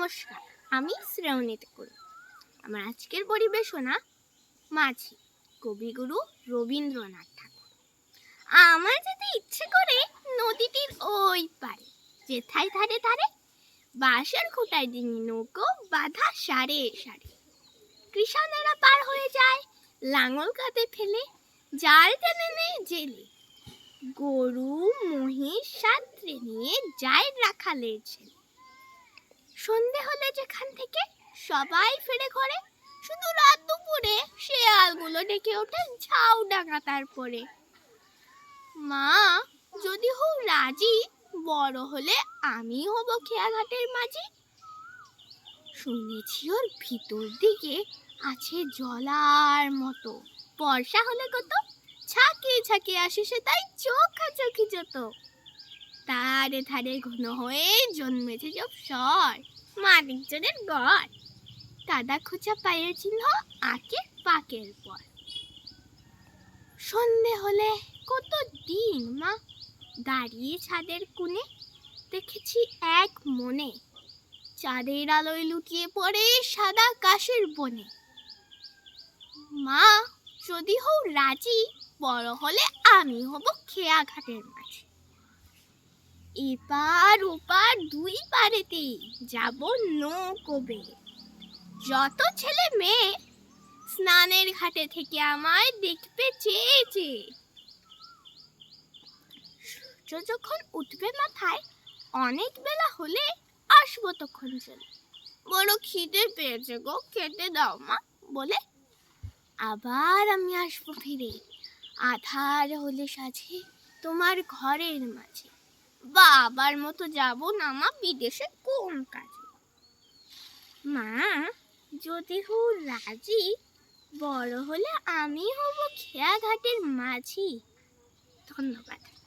নমস্কার, আমি শ্রেয়নীত করি। আমার আজকের পরিবেশনা মাঝি কবিগুরু রবীন্দ্রনাথ ঠাকুর। আমার যেতে ইচ্ছে করে নদীটির ওই পারে যেথায় ধারে ধারে বাঁশের খুঁটায় ডিঙি নৌকো বাঁধা সারে সারে, কৃষানেরা পার হয়ে যায়, লাঙল কাঁধে ফেলে, জাল টেনে নেয় জেলে, গরু, মহিষ, সাঁতরে নিয়ে যায় রাখালের ছেলে। সন্ধে হলে যেখান থেকে সবাই ফিরে ঘরে, শুধু রাত দুপুরে শেয়ালগুলো ডেকে ওঠে ঝাউ ডাকা তারপরে মা, যদি হও রাজি, বড় হলে আমি হব খেয়াঘাটের মাঝি। শুনেছি ওর ভিতর দিকে আছে জলার মতো। বর্ষা হলে কত? ছাকিয়ে ছাকিয়ে আসে সে তাই চোখা চোখি যত। তারে ধারে ঘন হয়ে জন্মেছে সব স্বর মানিকজনের গড়। কাদা খোঁচা পায়ের চিহ্ন আঁকে পাকের পর। সন্ধে হলে কত দিন, মা? দাঁড়িয়ে ছাদের কোণে দেখেছি এক মনে। চাঁদের আলোয় লুকিয়ে পড়ে সাদা কাশের বনে। মা, যদি হও রাজি, বড় হলে আমি হব খেয়া ঘাটের মাঝে। এপার ওপার দুই পারেতেই যাব নৌকো নৌকোবে যত ছেলে মেয়ে স্নানের ঘাটে থেকে আমায় দেখবে চেয়ে চেয়ে। সূর্য যখন উঠবে মাথায়, অনেক বেলা হলে আসব তখন চলে বড় খিদে পেয়েছে গো, খেতে দাও মা, বলে। আবার আমি আসব ফিরে। আধার হলে সাজে তোমার ঘরের মাঝে। বাবার মতো যাব না মা, বিদেশে কোন কাজে? মা, যদি হু রাজি, বড় হলে আমি হব খেয়াঘাটের মাঝি। ধন্যবাদ।